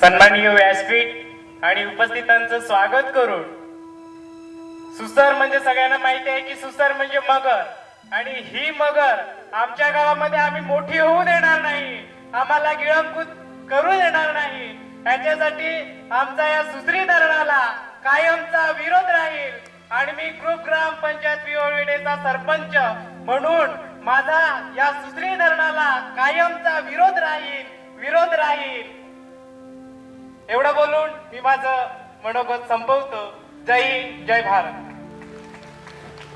सन्माननीय व्यासपीठ आणि उपस्थितांचं स्वागत करून सुसर म्हणजे सगळ्यांना माहिती आहे की सुसर म्हणजे मगर. आणि ही मगर आमच्या गावामध्ये आम्ही मोठी होऊ देणार नाही. आम्हाला गिळंकूत करू देणार नाही. याच्यासाठी आमचा या सुसरी धरणाला कायमचा विरोध राहील. आणि मी ग्रुप ग्रामपंचायत विओळवेडेचा सरपंच म्हणून माझा या सुसरी धरणाला कायमचा विरोध राहील विरोध राहील. एवढं बोलून मी माझं मनोगत संपवतो. जय हिंद जय भारत.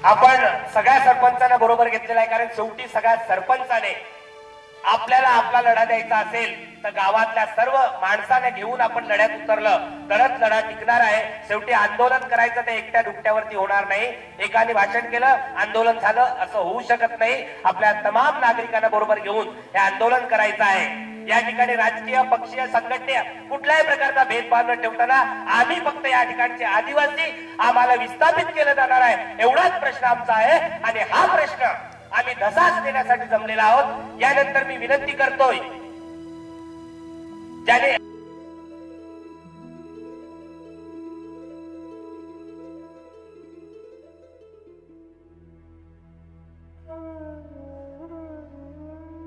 आपण सगळ्या सरपंचांना बरोबर घेतलेला आहे कारण शेवटी सगळ्या सरपंचाने आपल्याला आपला लढा द्यायचा असेल तर गावातल्या सर्व माणसाने घेऊन आपण लढ्यात उतरलं. तरच लढा टिकणार आहे. शेवटी आंदोलन करायचं ते एकट्या दुकट्यावरती होणार नाही. एकाने भाषण केलं आंदोलन झालं असं होऊ शकत नाही. आपल्या तमाम नागरिकांना बरोबर घेऊन हे आंदोलन करायचं आहे. या ठिकाणी राजकीय पक्षीय संघटना कुठल्याही प्रकारचा भेदभाव न ठेवताना आम्ही फक्त या ठिकाणचे आदिवासी आम्हाला विस्थापित केलं जाणार आहे. एवढाच प्रश्न आमचा आहे आणि हा प्रश्न आम्ही धसाच देण्यासाठी जमलेला आहोत. यानंतर मी विनंती करतोय ज्याने